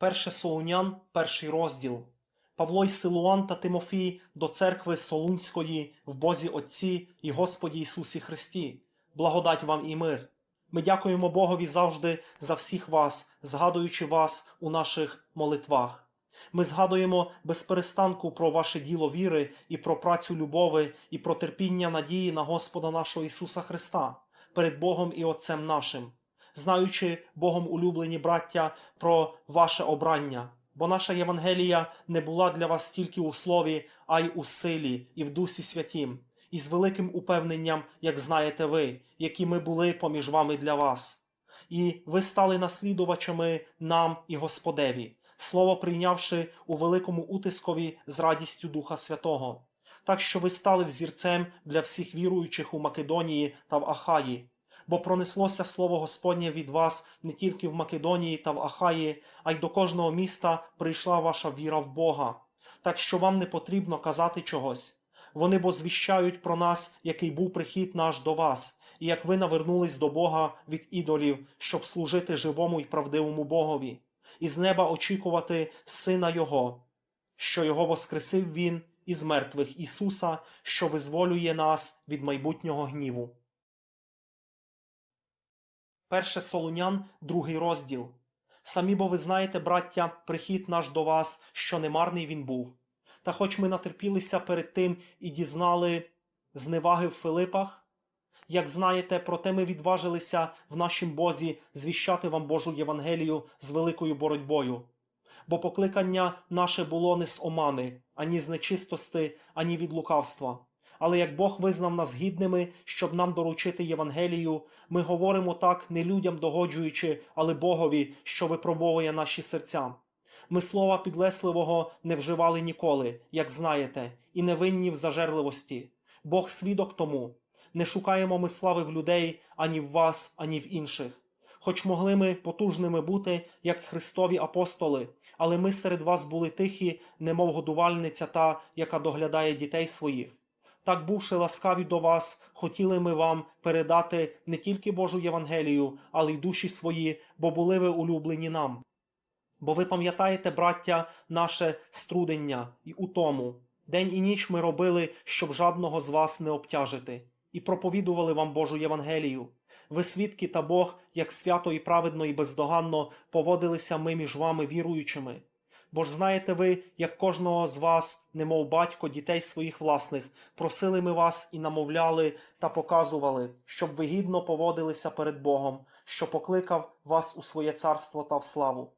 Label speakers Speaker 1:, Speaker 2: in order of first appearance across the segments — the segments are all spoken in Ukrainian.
Speaker 1: Перше Солунян, перший розділ. Павло й Силуан та Тимофій до церкви Солунської в Бозі Отці і Господі Ісусі Христі. Благодать вам і мир. Ми дякуємо Богові завжди за всіх вас, згадуючи вас у наших молитвах. Ми згадуємо без перестанку про ваше діло віри і про працю любови, і про терпіння надії на Господа нашого Ісуса Христа перед Богом і Отцем нашим, знаючи Богом улюблені браття про ваше обрання. Бо наша Євангелія не була для вас тільки у слові, а й у силі і в Дусі Святім, і з великим упевненням, як знаєте ви, які ми були поміж вами для вас. І ви стали наслідувачами нам і Господеві, слово прийнявши у великому утискові з радістю Духа Святого, так що ви стали взірцем для всіх віруючих у Македонії та в Ахаї. Бо пронеслося слово Господнє від вас не тільки в Македонії та в Ахаї, а й до кожного міста прийшла ваша віра в Бога. Так що вам не потрібно казати чогось. Вони бо звіщають про нас, який був прихід наш до вас, і як ви навернулись до Бога від ідолів, щоб служити живому і правдивому Богові, і з неба очікувати Сина Його, що Його воскресив Він із мертвих Ісуса, що визволює нас від майбутнього гніву. Перше Солунян, другий розділ. Самі бо ви знаєте, браття, прихід наш до вас, що немарний він був. Та хоч ми натерпілися перед тим і дізнали зневаги в Филипах, як знаєте, проте ми відважилися в нашім Бозі звіщати вам Божу Євангелію з великою боротьбою. Бо покликання наше було не з омани, ані з нечистости, ані від лукавства. Але як Бог визнав нас гідними, щоб нам доручити Євангелію, ми говоримо так не людям догоджуючи, але Богові, що випробовує наші серця. Ми слова підлесливого не вживали ніколи, як знаєте, і не винні в зажерливості. Бог свідок тому. Не шукаємо ми слави в людей ані в вас, ані в інших. Хоч могли ми потужними бути, як Христові апостоли, але ми серед вас були тихі, немов годувальниця та, яка доглядає дітей своїх. Так, бувши ласкаві до вас, хотіли ми вам передати не тільки Божу Євангелію, але й душі свої, бо були ви улюблені нам. Бо ви пам'ятаєте, браття, наше струдення і утому. День і ніч ми робили, щоб жадного з вас не обтяжити, і проповідували вам Божу Євангелію. Ви свідки та Бог, як свято і праведно і бездоганно поводилися ми між вами віруючими. Бо ж знаєте ви, як кожного з вас, немов батько дітей своїх власних, просили ми вас і намовляли та показували, щоб ви гідно поводилися перед Богом, що покликав вас у своє царство та в славу.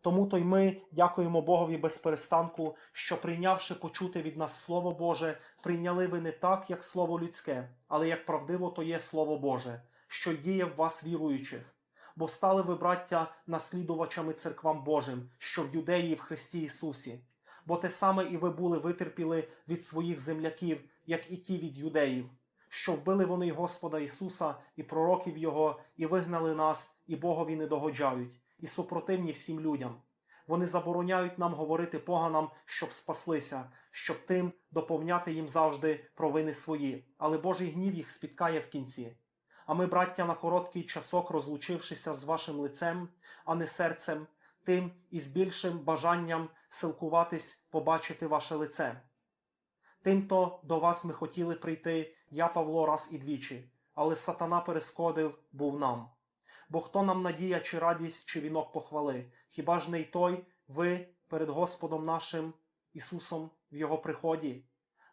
Speaker 1: Тому то й ми дякуємо Богові без перестанку, що, прийнявши почути від нас Слово Боже, прийняли ви не так, як Слово людське, але як правдиво то є Слово Боже, що діє в вас віруючих. Бо стали ви, браття, наслідувачами церквам Божим, що в Юдеї в Христі Ісусі. Бо те саме і ви були витерпіли від своїх земляків, як і ті від юдеїв, що вбили вони Господа Ісуса, і пророків Його, і вигнали нас, і Богові не догоджають, і супротивні всім людям. Вони забороняють нам говорити поганам, щоб спаслися, щоб тим доповняти їм завжди провини свої, але Божий гнів їх спіткає в кінці. А ми, браття, на короткий часок, розлучившися з вашим лицем, а не серцем, тим і з більшим бажанням силкуватись побачити ваше лице. Тимто до вас ми хотіли прийти, я Павло раз і двічі, але сатана перескодив був нам. Бо хто нам надія, чи радість, чи вінок похвали, хіба ж не й той ви перед Господом нашим Ісусом в Його приході,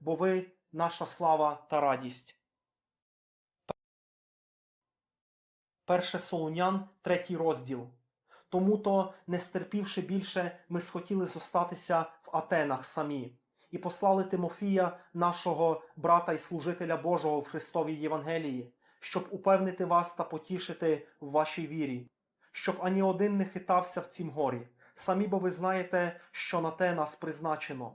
Speaker 1: бо ви наша слава та радість. Перше Солунян, третій розділ. Тому то, не стерпівши більше, ми схотіли зостатися в Атенах самі, і послали Тимофія, нашого брата і служителя Божого в Христовій Євангелії, щоб упевнити вас та потішити в вашій вірі, щоб ані один не хитався в цім горі. Самі бо ви знаєте, що на те нас призначено.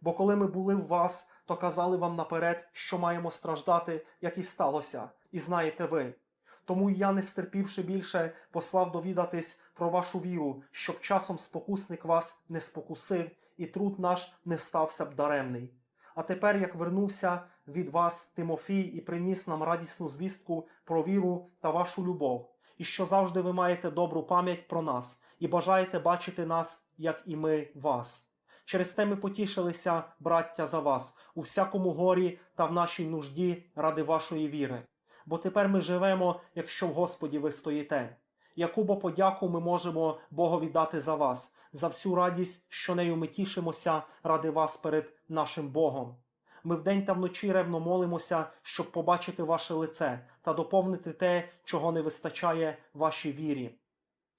Speaker 1: Бо коли ми були в вас, то казали вам наперед, що маємо страждати, як і сталося, і знаєте ви. Тому я, не стерпівши більше, послав довідатись про вашу віру, щоб часом спокусник вас не спокусив, і труд наш не стався б даремний. А тепер, як вернувся від вас Тимофій і приніс нам радісну звістку про віру та вашу любов, і що завжди ви маєте добру пам'ять про нас, і бажаєте бачити нас, як і ми вас. Через те ми потішилися, браття, за вас, у всякому горі та в нашій нужді ради вашої віри. Бо тепер ми живемо, якщо в Господі ви стоїте. Яку бо подяку ми можемо Богові дати за вас, за всю радість, що нею ми тішимося ради вас перед нашим Богом. Ми вдень та вночі ревно молимося, щоб побачити ваше лице та доповнити те, чого не вистачає вашій вірі.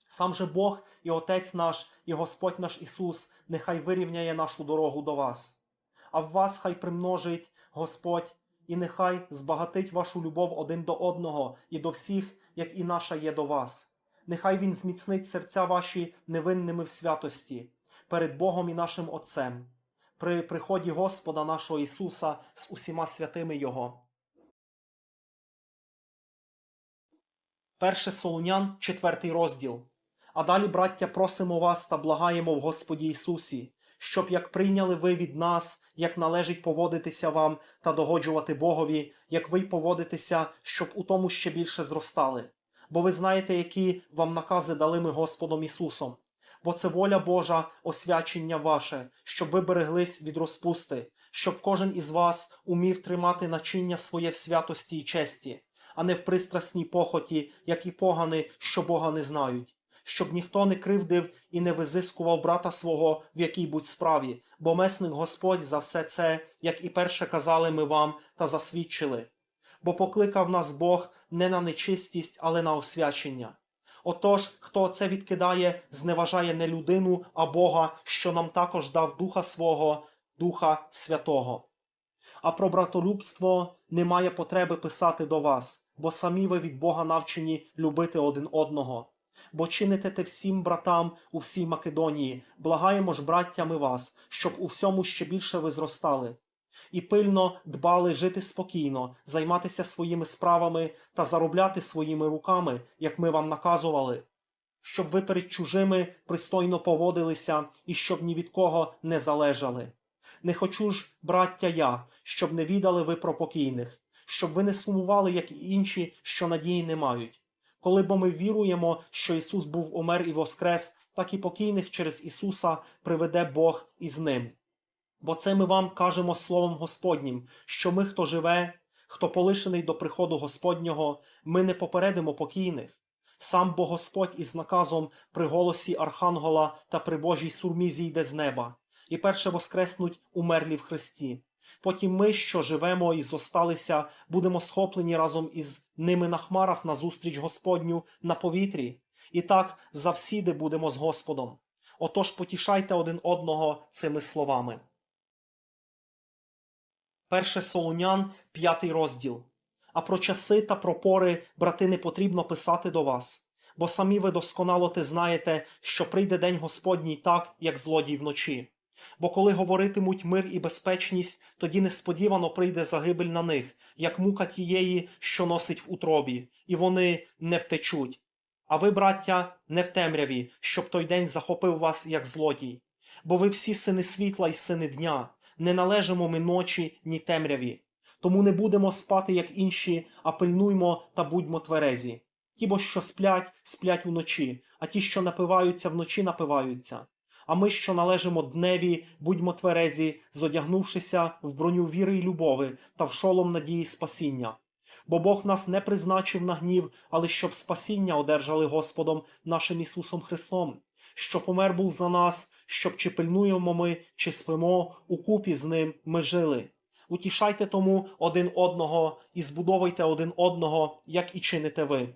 Speaker 1: Сам же Бог і Отець наш, і Господь наш Ісус, нехай вирівняє нашу дорогу до вас. А в вас хай примножить Господь, і нехай збагатить вашу любов один до одного і до всіх, як і наша є до вас. Нехай Він зміцнить серця ваші невинними в святості перед Богом і нашим Отцем, при приході Господа нашого Ісуса з усіма святими Його. Перше Солунян, четвертий розділ. А далі, браття, просимо вас та благаємо в Господі Ісусі, щоб як прийняли ви від нас, як належить поводитися вам та догоджувати Богові, як ви й поводитеся, щоб у тому ще більше зростали. Бо ви знаєте, які вам накази дали ми Господом Ісусом. Бо це воля Божа, освячення ваше, щоб ви береглись від розпусти, щоб кожен із вас умів тримати начиння своє в святості й честі, а не в пристрасній похоті, як і погани, що Бога не знають щоб ніхто не кривдив і не визискував брата свого в якій будь справі, бо месник Господь за все це, як і перше казали ми вам та засвідчили. Бо покликав нас Бог не на нечистість, але на освячення. Отож, хто це відкидає, зневажає не людину, а Бога, що нам також дав Духа свого, Духа Святого. А про братолюбство немає потреби писати до вас, бо самі ви від Бога навчені любити один одного бо чините те всім братам у всій Македонії, благаємо ж браттями вас, щоб у всьому ще більше ви зростали, і пильно дбали жити спокійно, займатися своїми справами та заробляти своїми руками, як ми вам наказували, щоб ви перед чужими пристойно поводилися і щоб ні від кого не залежали. Не хочу ж, браття, я, щоб не відали ви про покійних, щоб ви не сумували, як і інші, що надії не мають. Коли бо ми віруємо, що Ісус був умер і воскрес, так і покійних через Ісуса приведе Бог із ним. Бо це ми вам кажемо Словом Господнім, що ми, хто живе, хто полишений до приходу Господнього, ми не попередимо покійних. Сам бо Господь із наказом при голосі Архангела та при Божій сурмі зійде з неба, і перше воскреснуть умерлі в Христі. Потім ми, що живемо і зосталися, будемо схоплені разом із ними на хмарах на зустріч Господню на повітрі, і так завсіди будемо з Господом. Отож потішайте один одного цими словами. Перше Солунян, п'ятий розділ. А про часи та про пори, брати, не потрібно писати до вас, бо самі ви досконало те знаєте, що прийде день Господній так, як злодій вночі. Бо коли говоритимуть мир і безпечність, тоді несподівано прийде загибель на них, як мука тієї, що носить в утробі, і вони не втечуть. А ви, браття, не в темряві, щоб той день захопив вас, як злодій. Бо ви всі сини світла й сини дня, не належимо ми ночі, ні темряві. Тому не будемо спати, як інші, а пильнуймо та будьмо тверезі. Ті, бо що сплять, сплять уночі, а ті, що напиваються, вночі напиваються. А ми, що належимо дневі, будьмо тверезі, зодягнувшися в броню віри й любови та в шолом надії спасіння. Бо Бог нас не призначив на гнів, але щоб спасіння одержали Господом нашим Ісусом Христом, що помер був за нас, щоб чи пильнуємо ми, чи спимо, укупі з ним ми жили. Утішайте тому один одного і збудовуйте один одного, як і чините ви.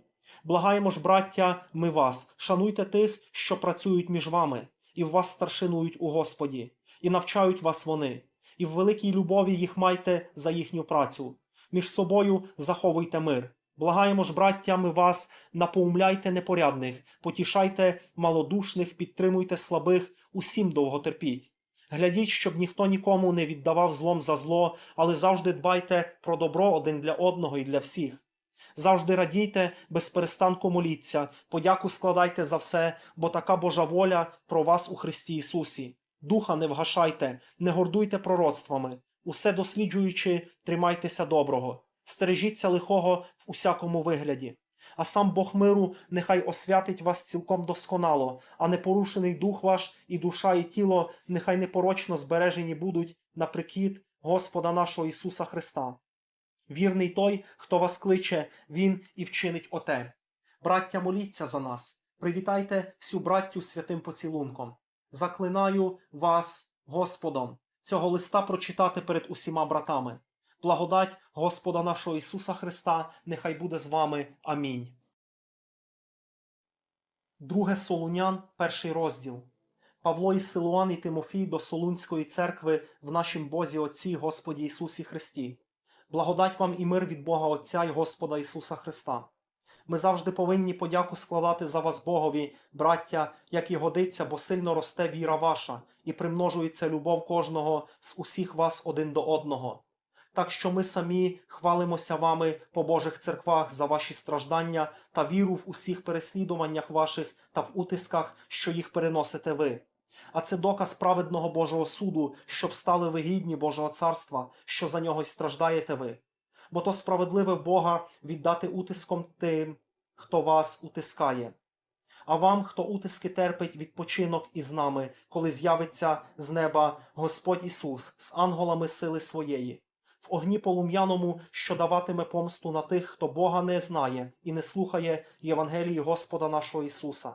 Speaker 1: Благаємо ж, браття, ми вас, шануйте тих, що працюють між вами і в вас старшинують у Господі, і навчають вас вони, і в великій любові їх майте за їхню працю. Між собою заховуйте мир. Благаємо ж, браттями вас, напоумляйте непорядних, потішайте малодушних, підтримуйте слабих, усім довго терпіть. Глядіть, щоб ніхто нікому не віддавав злом за зло, але завжди дбайте про добро один для одного і для всіх. Завжди радійте, без перестанку моліться, подяку складайте за все, бо така Божа воля про вас у Христі Ісусі. Духа не вгашайте, не гордуйте пророцтвами, усе досліджуючи, тримайтеся доброго, стережіться лихого в усякому вигляді, А сам Бог миру нехай освятить вас цілком досконало, а непорушений дух ваш і душа, і тіло нехай непорочно збережені будуть на прикид Господа нашого Ісуса Христа. Вірний той, хто вас кличе, Він і вчинить оте. Браття, моліться за нас, привітайте всю браттю святим поцілунком. Заклинаю вас Господом цього листа прочитати перед усіма братами. Благодать Господа нашого Ісуса Христа нехай буде з вами. Амінь. Друге Солунян, перший розділ. Павло і Силуан і Тимофій до Солунської церкви в нашім Бозі Отці Господі Ісусі Христі. Благодать вам і мир від Бога Отця і Господа Ісуса Христа. Ми завжди повинні подяку складати за вас Богові, браття, як і годиться, бо сильно росте віра ваша, і примножується любов кожного з усіх вас один до одного. Так що ми самі хвалимося вами по Божих церквах за ваші страждання та віру в усіх переслідуваннях ваших та в утисках, що їх переносите ви. А це доказ праведного Божого суду, щоб стали ви гідні Божого царства, що за нього й страждаєте ви. Бо то справедливе Бога віддати утиском тим, хто вас утискає. А вам, хто утиски терпить, відпочинок із нами, коли з'явиться з неба Господь Ісус з ангелами сили своєї, в огні полум'яному, що даватиме помсту на тих, хто Бога не знає і не слухає Євангелії Господа нашого Ісуса.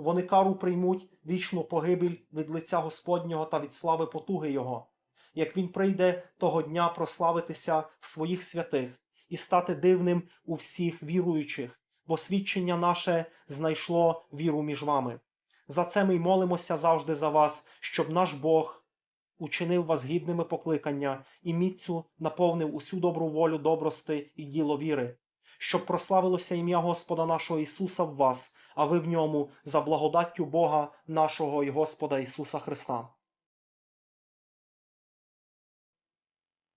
Speaker 1: Вони кару приймуть вічну погибель від лиця Господнього та від слави потуги Його, як Він прийде того дня прославитися в своїх святих і стати дивним у всіх віруючих, бо свідчення наше знайшло віру між вами. За це ми й молимося завжди за вас, щоб наш Бог учинив вас гідними покликання і міцю наповнив усю добру волю добрости і діло віри, щоб прославилося ім'я Господа нашого Ісуса в вас, а ви в ньому за благодаттю Бога нашого і Господа Ісуса Христа.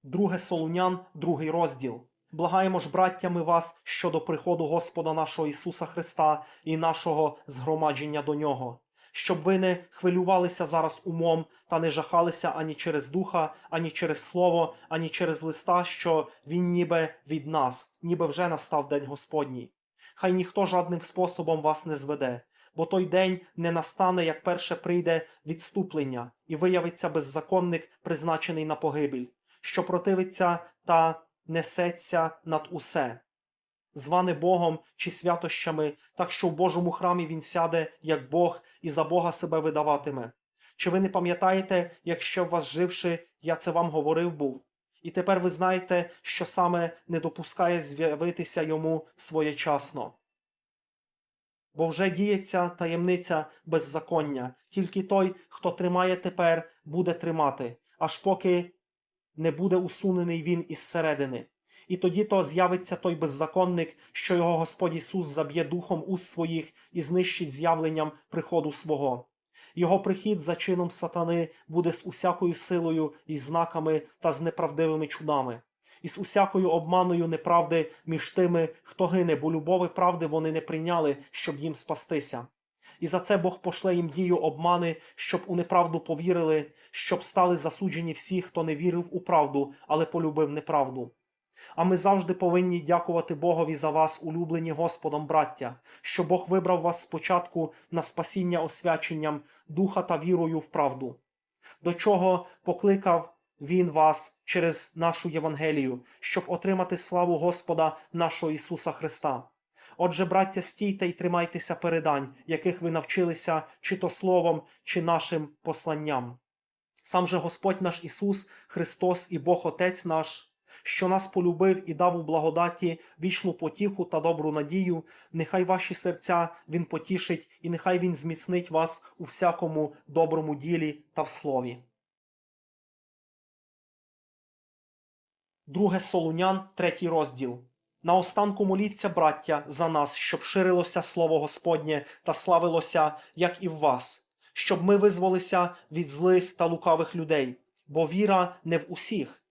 Speaker 1: Друге Солунян, другий розділ. Благаємо ж, браттями вас щодо приходу Господа нашого Ісуса Христа і нашого згромадження до Нього, щоб ви не хвилювалися зараз умом та не жахалися ані через духа, ані через слово, ані через листа, що він ніби від нас, ніби вже настав день Господній. Хай ніхто жадним способом вас не зведе, бо той день не настане, як перше прийде відступлення, і виявиться беззаконник, призначений на погибель, що противиться та несеться над усе, зване Богом чи святощами, так що в Божому храмі він сяде, як Бог, і за Бога себе видаватиме. Чи ви не пам'ятаєте, як ще в вас живши, я це вам говорив був? І тепер ви знаєте, що саме не допускає з'явитися йому своєчасно. Бо вже діється таємниця беззаконня, тільки той, хто тримає тепер, буде тримати, аж поки не буде усунений він із середини. І тоді то з'явиться той беззаконник, що його Господь Ісус заб'є духом уст своїх і знищить з'явленням приходу свого. Його прихід за чином сатани буде з усякою силою і знаками та з неправдивими чудами, і з усякою обманою неправди між тими, хто гине, бо любови правди вони не прийняли, щоб їм спастися. І за це Бог пошле їм дію обмани, щоб у неправду повірили, щоб стали засуджені всі, хто не вірив у правду, але полюбив неправду. А ми завжди повинні дякувати Богові за вас, улюблені Господом, браття, що Бог вибрав вас спочатку на спасіння освяченням духа та вірою в правду, до чого покликав Він вас через нашу Євангелію, щоб отримати славу Господа нашого Ісуса Христа. Отже, браття, стійте й тримайтеся передань, яких ви навчилися чи то словом, чи нашим посланням. Сам же Господь наш Ісус, Христос і Бог Отець наш, що нас полюбив і дав у благодаті вічну потіху та добру надію, нехай ваші серця Він потішить, і нехай Він зміцнить вас у всякому доброму ділі та в слові. Друге Солунян, третій розділ. Наостанку моліться, браття, за нас, щоб ширилося слово Господнє та славилося, як і в вас, щоб ми визволися від злих та лукавих людей, бо віра не в усіх.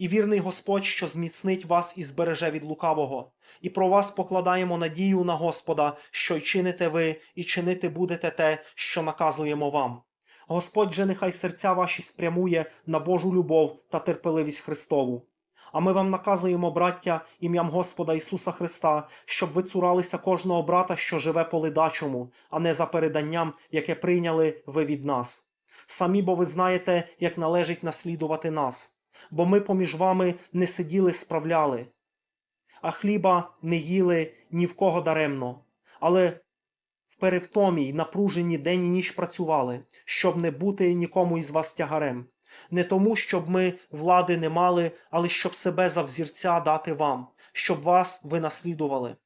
Speaker 1: І вірний Господь, що зміцнить вас і збереже від лукавого. І про вас покладаємо надію на Господа, що й чините ви, і чинити будете те, що наказуємо вам. Господь же нехай серця ваші спрямує на Божу любов та терпеливість Христову. А ми вам наказуємо, браття, ім'ям Господа Ісуса Христа, щоб ви цуралися кожного брата, що живе по ледачому, а не за переданням, яке прийняли ви від нас. Самі бо ви знаєте, як належить наслідувати нас, бо ми поміж вами не сиділи, справляли, а хліба не їли ні в кого даремно, але в перевтомі й напруженні день і ніч працювали, щоб не бути нікому із вас тягарем. Не тому, щоб ми влади не мали, але щоб себе за взірця дати вам, щоб вас ви наслідували.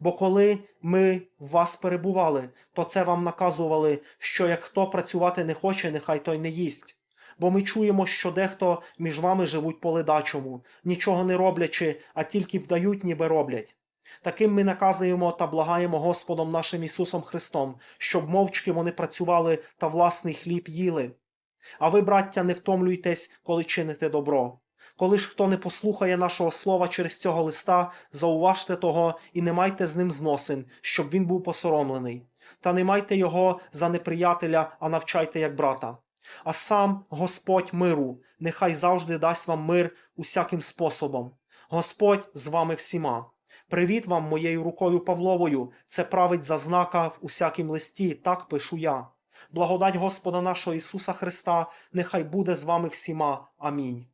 Speaker 1: Бо коли ми в вас перебували, то це вам наказували, що як хто працювати не хоче, нехай той не їсть. Бо ми чуємо, що дехто між вами живуть по ледачому, нічого не роблячи, а тільки вдають, ніби роблять. Таким ми наказуємо та благаємо Господом нашим Ісусом Христом, щоб мовчки вони працювали та власний хліб їли. А ви, браття, не втомлюйтесь, коли чините добро. Коли ж хто не послухає нашого слова через цього листа, зауважте того і не майте з ним зносин, щоб він був посоромлений. Та не майте його за неприятеля, а навчайте як брата. А сам Господь миру, нехай завжди дасть вам мир усяким способом. Господь з вами всіма. Привіт вам моєю рукою Павловою, це править за знака в усякім листі, так пишу я. Благодать Господа нашого Ісуса Христа, нехай буде з вами всіма. Амінь.